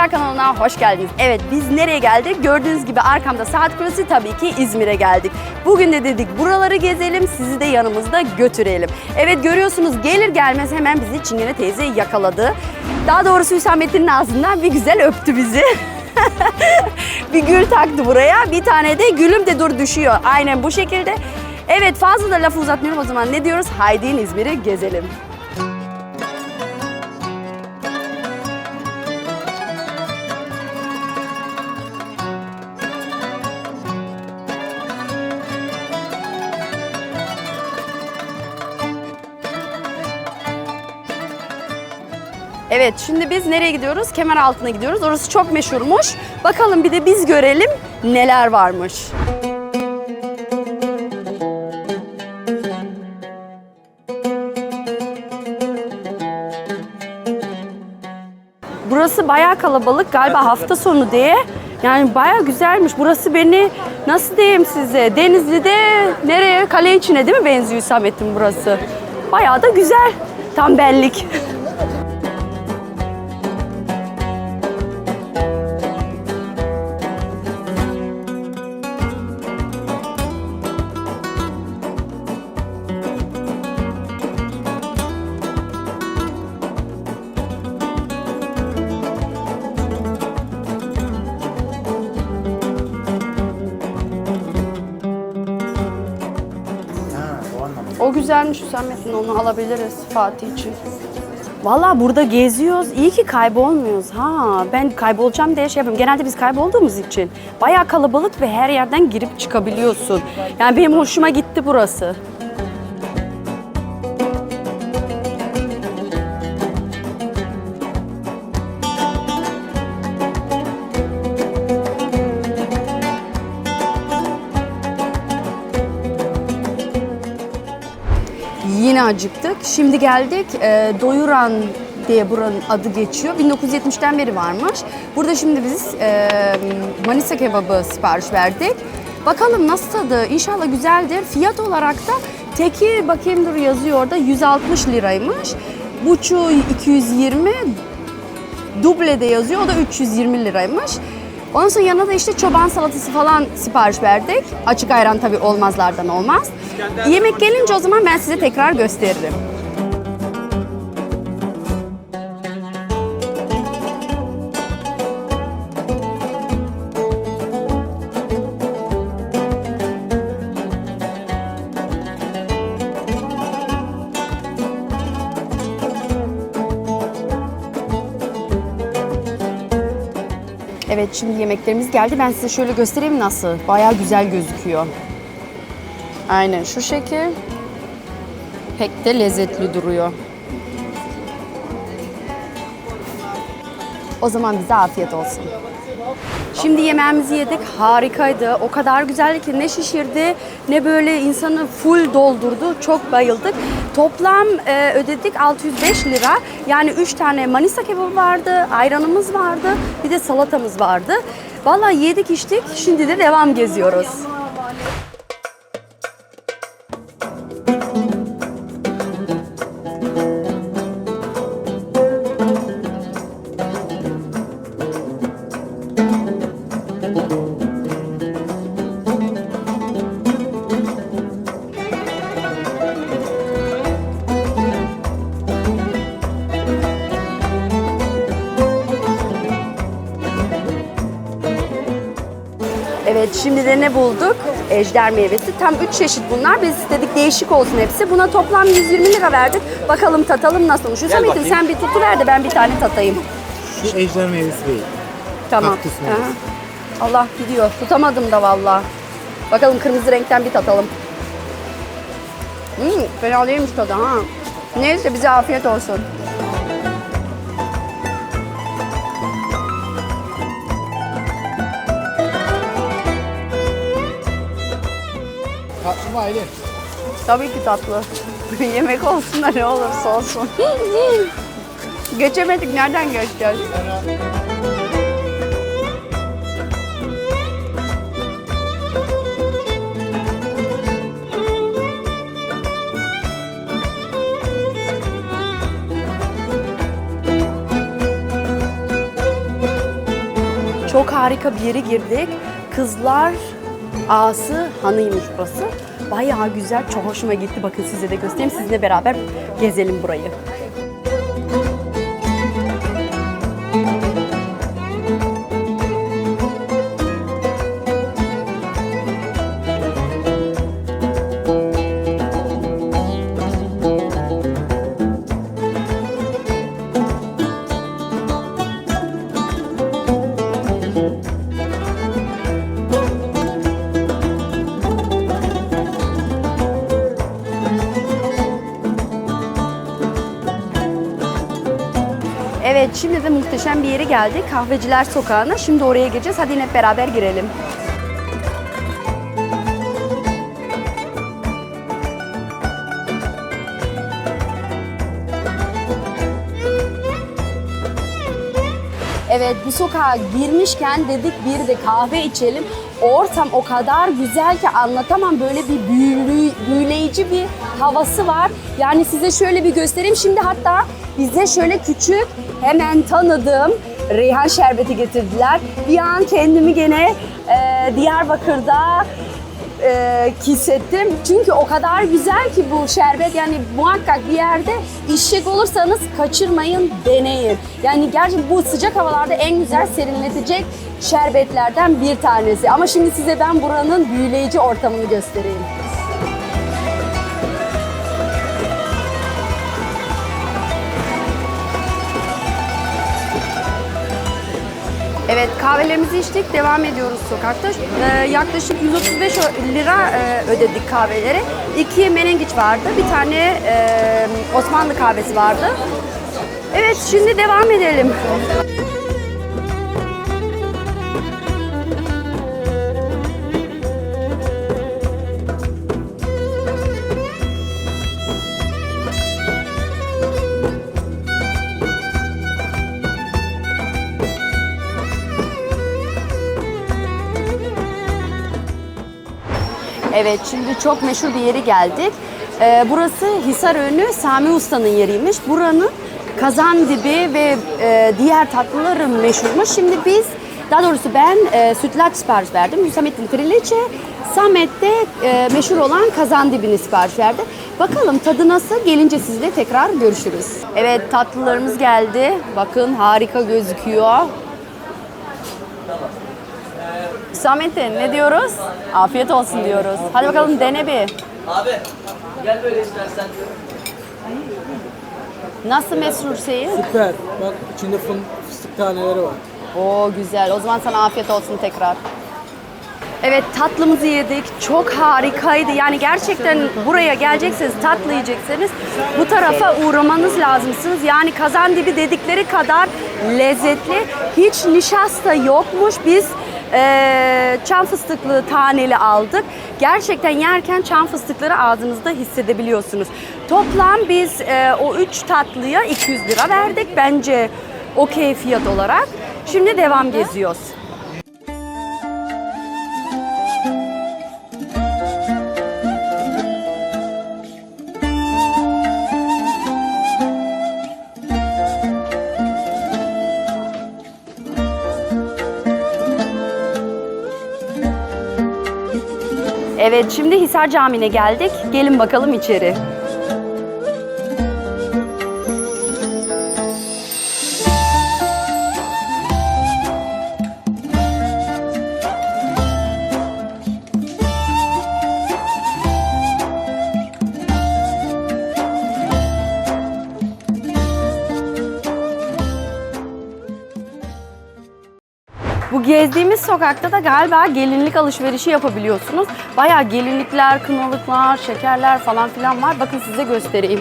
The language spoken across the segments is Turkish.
Seyyar kanalına hoş geldiniz. Evet biz nereye geldik? Gördüğünüz gibi arkamda saat kulesi tabii ki İzmir'e geldik. Bugün de dedik buraları gezelim, sizi de yanımızda götürelim. Evet görüyorsunuz gelir gelmez hemen bizi Çingene teyze yakaladı. Daha doğrusu Hüsamettin'in ağzından bir güzel öptü bizi. bir gül taktı buraya. Bir tane de gülüm de dur düşüyor. Aynen bu şekilde. Evet fazla da lafı uzatmıyorum o zaman ne diyoruz? Haydi İzmir'i gezelim. Evet şimdi biz nereye gidiyoruz? Kemer altına gidiyoruz. Orası çok meşhurmuş. Bakalım bir de biz görelim neler varmış. Burası bayağı kalabalık galiba hafta sonu diye. Yani bayağı güzelmiş. Burası beni nasıl diyeyim size? Denizli'de nereye? Kale içine değil mi benziyor Hüsamettin burası? Bayağı da güzel. Tam bellik. güzelmiş Hüsamettin onu alabiliriz Fatih için. Valla burada geziyoruz. İyi ki kaybolmuyoruz. Ha ben kaybolacağım diye şey yapıyorum. Genelde biz kaybolduğumuz için bayağı kalabalık ve her yerden girip çıkabiliyorsun. Yani benim hoşuma gitti burası. Şimdi geldik e, Doyuran diye buranın adı geçiyor. 1970'ten beri varmış. Burada şimdi biz e, Manisa kebabı sipariş verdik. Bakalım nasıl tadı? İnşallah güzeldir. Fiyat olarak da teki bakayım dur yazıyor orada 160 liraymış. Buçuğu 220, duble de yazıyor. O da 320 liraymış. Ondan sonra yanına da işte çoban salatası falan sipariş verdik. Açık ayran tabii olmazlardan olmaz. Yemek gelince o zaman ben size tekrar gösteririm. Evet şimdi yemeklerimiz geldi. Ben size şöyle göstereyim nasıl. Bayağı güzel gözüküyor. Aynen şu şekil. Pek de lezzetli duruyor. O zaman bize afiyet olsun. Şimdi yemeğimizi yedik. Harikaydı. O kadar güzeldi ki ne şişirdi ne böyle insanı full doldurdu. Çok bayıldık. Toplam e, ödedik 605 lira. Yani 3 tane Manisa kebabı vardı, ayranımız vardı, bir de salatamız vardı. Vallahi yedik içtik. Şimdi de devam geziyoruz. Şimdi de ne bulduk? Ejder meyvesi. Tam 3 çeşit bunlar. Biz istedik değişik olsun hepsi. Buna toplam 120 lira verdik. Bakalım tatalım nasılmış. Hüsamettin bakayım. sen bir tutuver de ben bir tane tatayım. Şu ejder meyvesi değil. Tamam. Kaktüs meyvesi. Aha. Allah gidiyor. Tutamadım da valla. Bakalım kırmızı renkten bir tatalım. Hmm, fena değilmiş tadı ha. Neyse bize afiyet olsun. Tatlı mı Aylin? Tabii ki tatlı. Yemek olsun da ne olursa olsun. Geçemedik. Nereden geçeceğiz? Çok harika bir yere girdik. Kızlar Ağası Hanı'ymış burası. Bayağı güzel, çok hoşuma gitti. Bakın size de göstereyim. Sizinle beraber gezelim burayı. Şimdi de muhteşem bir yere geldik. Kahveciler Sokağı'na. Şimdi oraya gireceğiz. Hadi hep beraber girelim. Evet bu sokağa girmişken dedik bir de kahve içelim. Ortam o kadar güzel ki anlatamam böyle bir büyülü, büyüleyici bir havası var. Yani size şöyle bir göstereyim. Şimdi hatta bize şöyle küçük hemen tanıdığım reyhan şerbeti getirdiler. Bir an kendimi gene e, Diyarbakır'da e, hissettim. Çünkü o kadar güzel ki bu şerbet yani muhakkak bir yerde işek olursanız kaçırmayın, deneyin. Yani gerçekten bu sıcak havalarda en güzel serinletecek şerbetlerden bir tanesi. Ama şimdi size ben buranın büyüleyici ortamını göstereyim. Evet kahvelerimizi içtik devam ediyoruz sokakta. Ee, yaklaşık 135 lira e, ödedik kahveleri. İki menengiç vardı. Bir tane e, Osmanlı kahvesi vardı. Evet şimdi devam edelim. Evet şimdi çok meşhur bir yere geldik. Ee, burası Hisarönü Sami Usta'nın yeriymiş. Buranın kazan dibi ve e, diğer tatlıları meşhurmuş. Şimdi biz daha doğrusu ben e, sütlaç sipariş verdim. Hüsamettin Triliçe, Samet de e, meşhur olan kazan dibini sipariş verdi. Bakalım tadı nasıl? Gelince sizle tekrar görüşürüz. Evet tatlılarımız geldi. Bakın harika gözüküyor. Hüsamettin ne diyoruz? Afiyet olsun diyoruz. Hadi bakalım dene bir. Abi gel böyle istersen. Nasıl mesrur şeyi? Süper. Bak içinde fın, fıstık taneleri var. Oo güzel. O zaman sana afiyet olsun tekrar. Evet tatlımızı yedik. Çok harikaydı. Yani gerçekten buraya gelecekseniz tatlı yiyecekseniz bu tarafa uğramanız lazımsınız. Yani kazan dibi dedikleri kadar lezzetli. Hiç nişasta yokmuş. Biz eee çam fıstıklı taneli aldık. Gerçekten yerken çam fıstıkları ağzınızda hissedebiliyorsunuz. Toplam biz eee, o üç tatlıya 200 lira verdik. Bence okey fiyat olarak. Şimdi devam geziyoruz. Evet şimdi Hisar Camii'ne geldik. Gelin bakalım içeri. Sokakta da galiba gelinlik alışverişi yapabiliyorsunuz. Bayağı gelinlikler, kınalıklar, şekerler falan filan var. Bakın size göstereyim.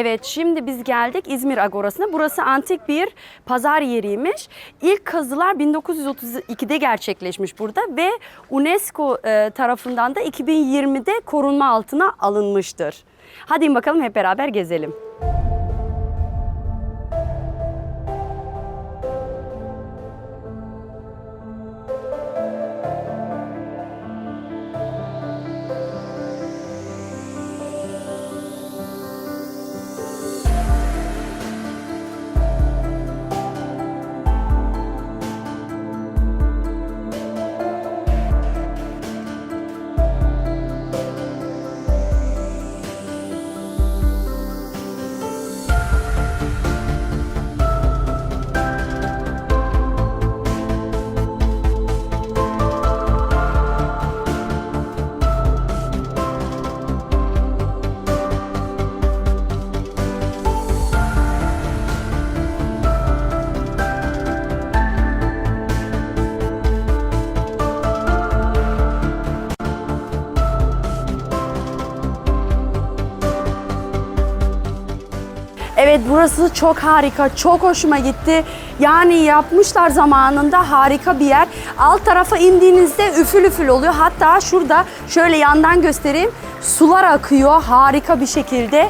Evet şimdi biz geldik İzmir Agorası'na. Burası antik bir pazar yeriymiş. İlk kazılar 1932'de gerçekleşmiş burada ve UNESCO e, tarafından da 2020'de korunma altına alınmıştır. Hadi bakalım hep beraber gezelim. Burası çok harika, çok hoşuma gitti. Yani yapmışlar zamanında harika bir yer. Alt tarafa indiğinizde üfül üfül oluyor. Hatta şurada şöyle yandan göstereyim. Sular akıyor harika bir şekilde.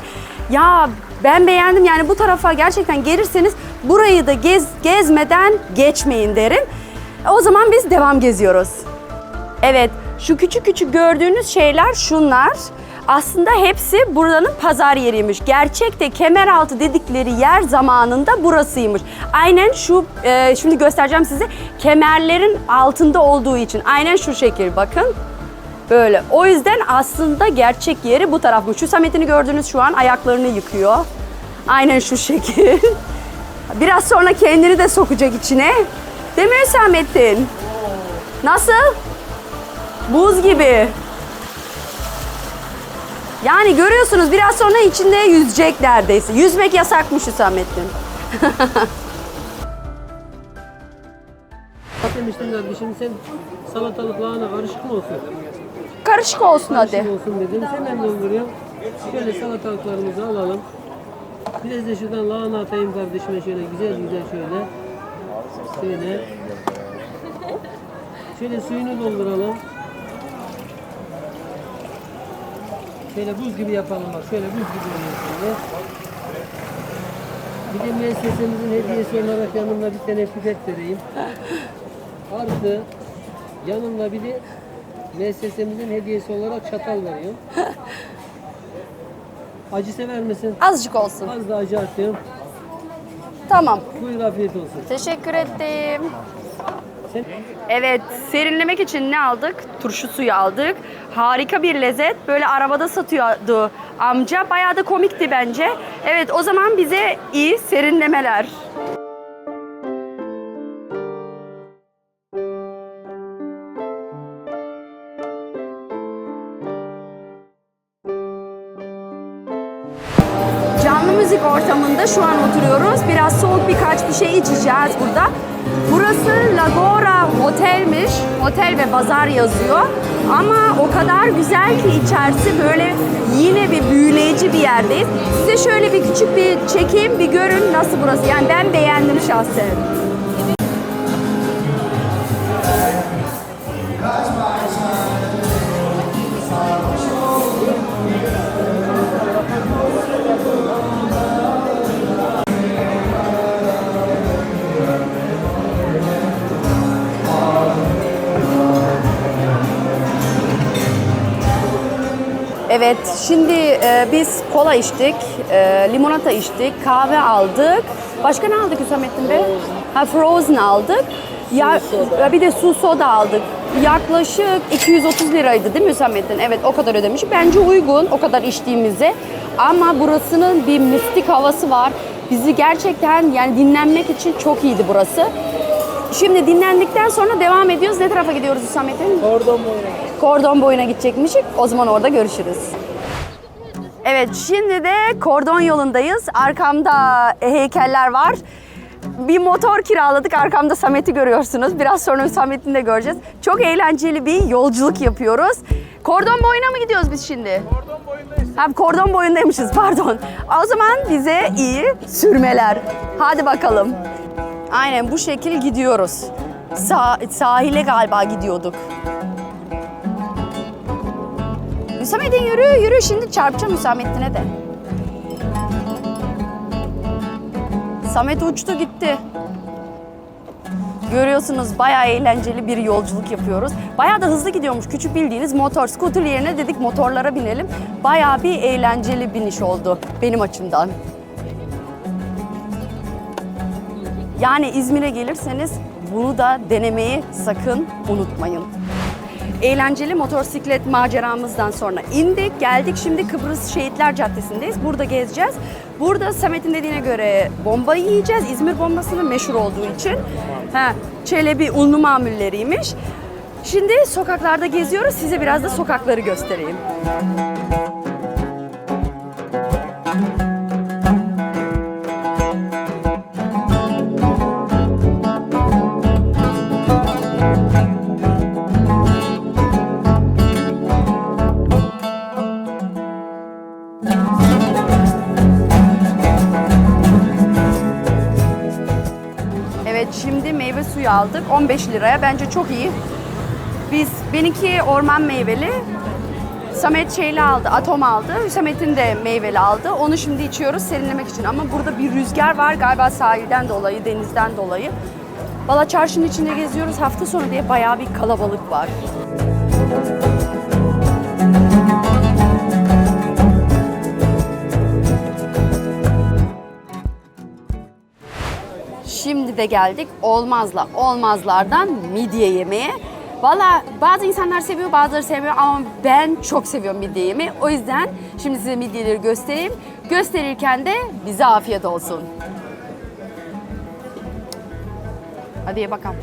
Ya ben beğendim yani bu tarafa gerçekten gelirseniz burayı da gez, gezmeden geçmeyin derim. O zaman biz devam geziyoruz. Evet, şu küçük küçük gördüğünüz şeyler şunlar. Aslında hepsi buranın pazar yeriymiş. Gerçekte kemeraltı dedikleri yer zamanında burasıymış. Aynen şu, e, şimdi göstereceğim size kemerlerin altında olduğu için. Aynen şu şekil bakın. Böyle. O yüzden aslında gerçek yeri bu tarafmış. Şu Samet'ini gördünüz şu an ayaklarını yıkıyor. Aynen şu şekil. Biraz sonra kendini de sokacak içine. Değil mi Hüsamettin? Nasıl? Buz gibi. Yani görüyorsunuz biraz sonra içinde yüzecek neredeyse. Yüzmek yasakmış Hüsamettin. Demiştim kardeşim sen salatalık lahana karışık mı olsun? Karışık olsun hadi. Karışık olsun dedim. Sen ne dolduruyorsun? Şöyle salatalıklarımızı alalım. Biraz da şuradan lahana atayım kardeşime şöyle güzel güzel şöyle. Şöyle. Şöyle suyunu dolduralım. Şöyle buz gibi yapalım bak. Şöyle buz gibi oluyor şöyle. Bir de müessesemizin hediyesi olarak yanımda bir tane pipet vereyim. Artı yanımda bir de müessesemizin hediyesi olarak çatal veriyorum. Acı sever misin? Azıcık olsun. Az da acı atıyorum. Tamam. Buyur afiyet olsun. Teşekkür ettim. Evet, serinlemek için ne aldık? Turşu suyu aldık. Harika bir lezzet. Böyle arabada satıyordu amca. Bayağı da komikti bence. Evet, o zaman bize iyi serinlemeler. Canlı müzik ortamında şu an oturuyoruz. Biraz soğuk birkaç bir şey içeceğiz burada. Burası Lagora Otel'miş. Otel ve bazar yazıyor. Ama o kadar güzel ki içerisi böyle yine bir büyüleyici bir yerdeyiz. Size şöyle bir küçük bir çekeyim, bir görün nasıl burası. Yani ben beğendim şahsen. E, biz kola içtik, e, limonata içtik, kahve aldık. Başka ne aldık Hüsamettin Bey? Ha, frozen aldık. Ya, bir de su soda aldık. Yaklaşık 230 liraydı değil mi Hüsamettin? Evet, o kadar ödemişik. Bence uygun o kadar içtiğimize. Ama burasının bir mistik havası var. Bizi gerçekten yani dinlenmek için çok iyiydi burası. Şimdi dinlendikten sonra devam ediyoruz. Ne tarafa gidiyoruz Hüsamettin? Kordon boyuna. Kordon boyuna gidecekmişik. O zaman orada görüşürüz. Evet şimdi de kordon yolundayız. Arkamda heykeller var. bir motor kiraladık. Arkamda Samet'i görüyorsunuz. Biraz sonra Samet'ini de göreceğiz. Çok eğlenceli bir yolculuk yapıyoruz. Kordon boyuna mı gidiyoruz biz şimdi? Kordon boyundayız. Ha, kordon boyundaymışız pardon. O zaman bize iyi sürmeler. Hadi bakalım. Aynen bu şekil gidiyoruz. Sa- sahile galiba gidiyorduk. Hüsamettin yürü yürü şimdi çarpacağım Hüsamettin'e de. Samet uçtu gitti. Görüyorsunuz bayağı eğlenceli bir yolculuk yapıyoruz. Bayağı da hızlı gidiyormuş. Küçük bildiğiniz motor, scooter yerine dedik motorlara binelim. Bayağı bir eğlenceli biniş oldu benim açımdan. Yani İzmir'e gelirseniz bunu da denemeyi sakın unutmayın. Eğlenceli motosiklet maceramızdan sonra indik, geldik. Şimdi Kıbrıs Şehitler Caddesi'ndeyiz. Burada gezeceğiz. Burada Samet'in dediğine göre bomba yiyeceğiz. İzmir bombasının meşhur olduğu için. Ha, Çelebi unlu mamulleriymiş. Şimdi sokaklarda geziyoruz. Size biraz da sokakları göstereyim. Evet aldık 15 liraya bence çok iyi. Biz benimki orman meyveli. Samet şeyli aldı, atom aldı. Hüsamet'in de meyveli aldı. Onu şimdi içiyoruz serinlemek için. Ama burada bir rüzgar var galiba sahilden dolayı, denizden dolayı. Valla çarşının içinde geziyoruz hafta sonu diye bayağı bir kalabalık var. Şimdi de geldik olmazla olmazlardan midye yemeye. Valla bazı insanlar seviyor bazıları sevmiyor ama ben çok seviyorum midye yemeği. O yüzden şimdi size midyeleri göstereyim. Gösterirken de bize afiyet olsun. Hadi ye bakalım.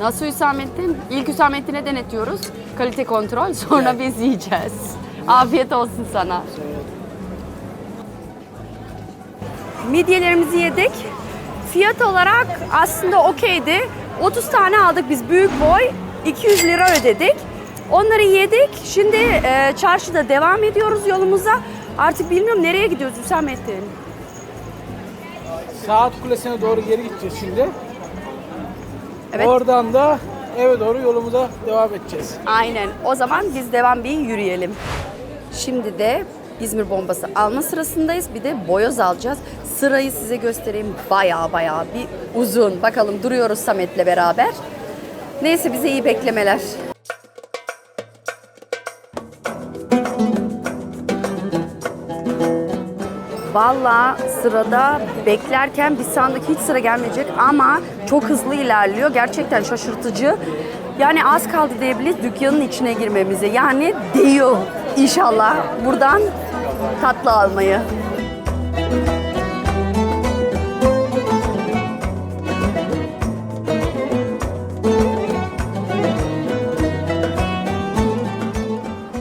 Nasıl Hüsamettin? İlk Hüsamettin'e denetiyoruz. Kalite kontrol. Sonra biz yiyeceğiz. Afiyet olsun sana. Midyelerimizi yedik. Fiyat olarak aslında okeydi. 30 tane aldık biz büyük boy. 200 lira ödedik. Onları yedik. Şimdi e, çarşıda devam ediyoruz yolumuza. Artık bilmiyorum nereye gidiyoruz Hüsamettin. Saat Kulesi'ne doğru geri gideceğiz şimdi. Evet. Oradan da eve doğru yolumuza devam edeceğiz. Aynen. O zaman biz devam bir yürüyelim. Şimdi de İzmir bombası alma sırasındayız. Bir de boyoz alacağız. Sırayı size göstereyim. Baya baya bir uzun. Bakalım duruyoruz Samet'le beraber. Neyse bize iyi beklemeler. Valla sırada beklerken bir sandık hiç sıra gelmeyecek ama çok hızlı ilerliyor. Gerçekten şaşırtıcı. Yani az kaldı diyebiliriz dükkanın içine girmemize. Yani değiyor inşallah buradan tatlı almayı.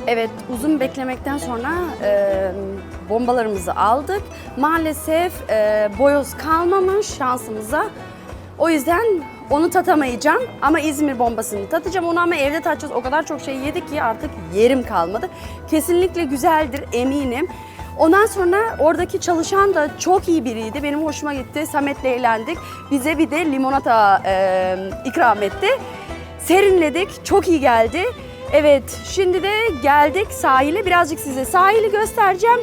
Evet, uzun beklemekten sonra e, bombalarımızı aldık. Maalesef e, boyoz kalmamış şansımıza. O yüzden onu tatamayacağım ama İzmir bombasını tatacağım. Onu ama evde tatacağız. O kadar çok şey yedik ki artık yerim kalmadı. Kesinlikle güzeldir eminim. Ondan sonra oradaki çalışan da çok iyi biriydi. Benim hoşuma gitti. Samet'le eğlendik. Bize bir de limonata e, ikram etti. Serinledik. Çok iyi geldi. Evet, şimdi de geldik sahile. Birazcık size sahili göstereceğim.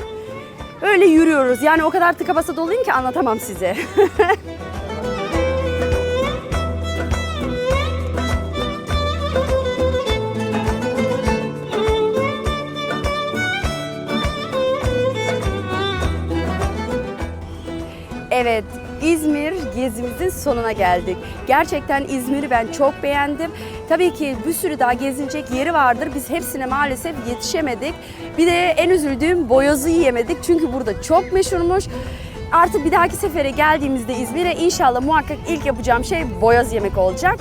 Öyle yürüyoruz. Yani o kadar tıka basa doluyum ki anlatamam size. Evet, İzmir gezimizin sonuna geldik. Gerçekten İzmir'i ben çok beğendim. Tabii ki bir sürü daha gezilecek yeri vardır. Biz hepsine maalesef yetişemedik. Bir de en üzüldüğüm boyozu yiyemedik. Çünkü burada çok meşhurmuş. Artık bir dahaki sefere geldiğimizde İzmir'e inşallah muhakkak ilk yapacağım şey boyoz yemek olacak.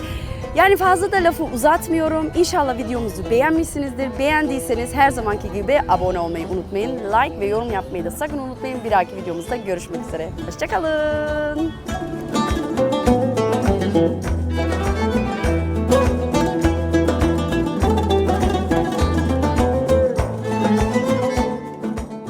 Yani fazla da lafı uzatmıyorum. İnşallah videomuzu beğenmişsinizdir. Beğendiyseniz her zamanki gibi abone olmayı unutmayın. Like ve yorum yapmayı da sakın unutmayın. Bir dahaki videomuzda görüşmek üzere. Hoşçakalın. Thank you.